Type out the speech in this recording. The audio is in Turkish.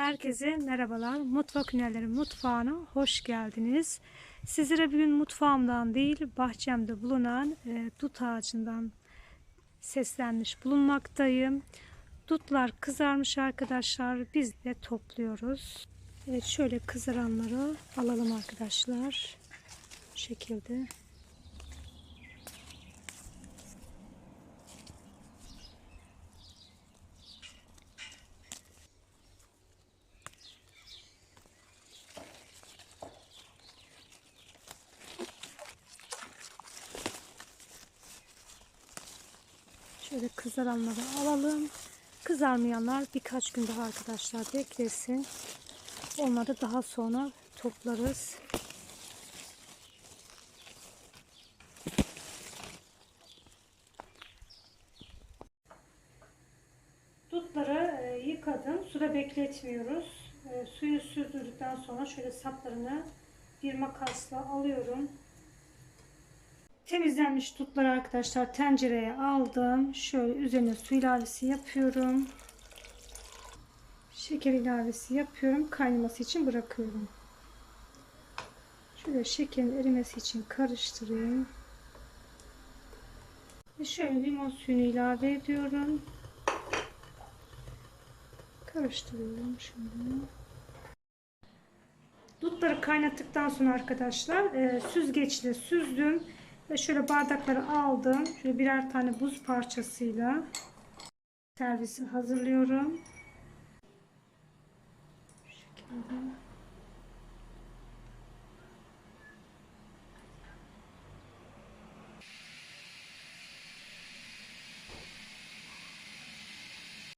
Herkese merhabalar. Mutfak Hünerleri Mutfağı'na hoş geldiniz. Sizlere bugün mutfağımdan değil, bahçemde bulunan e, dut ağacından seslenmiş bulunmaktayım. Dutlar kızarmış arkadaşlar. Biz de topluyoruz. Evet şöyle kızaranları alalım arkadaşlar. Bu şekilde. Şöyle kızaranları alalım. Kızarmayanlar birkaç gün daha arkadaşlar beklesin. Onları daha sonra toplarız. Dutları e, yıkadım. Suda bekletmiyoruz. E, Suyu süzdürdükten sonra şöyle saplarını bir makasla alıyorum. Temizlenmiş dutları arkadaşlar tencereye aldım. Şöyle üzerine su ilavesi yapıyorum. Şeker ilavesi yapıyorum. Kaynaması için bırakıyorum. Şöyle şekerin erimesi için karıştırayım. Ve şöyle limon suyunu ilave ediyorum. Karıştırıyorum şimdi. Dutları kaynattıktan sonra arkadaşlar e, süzgeçle süzdüm. Ve şöyle bardakları aldım. Şöyle birer tane buz parçasıyla servisi hazırlıyorum. Şu şekilde.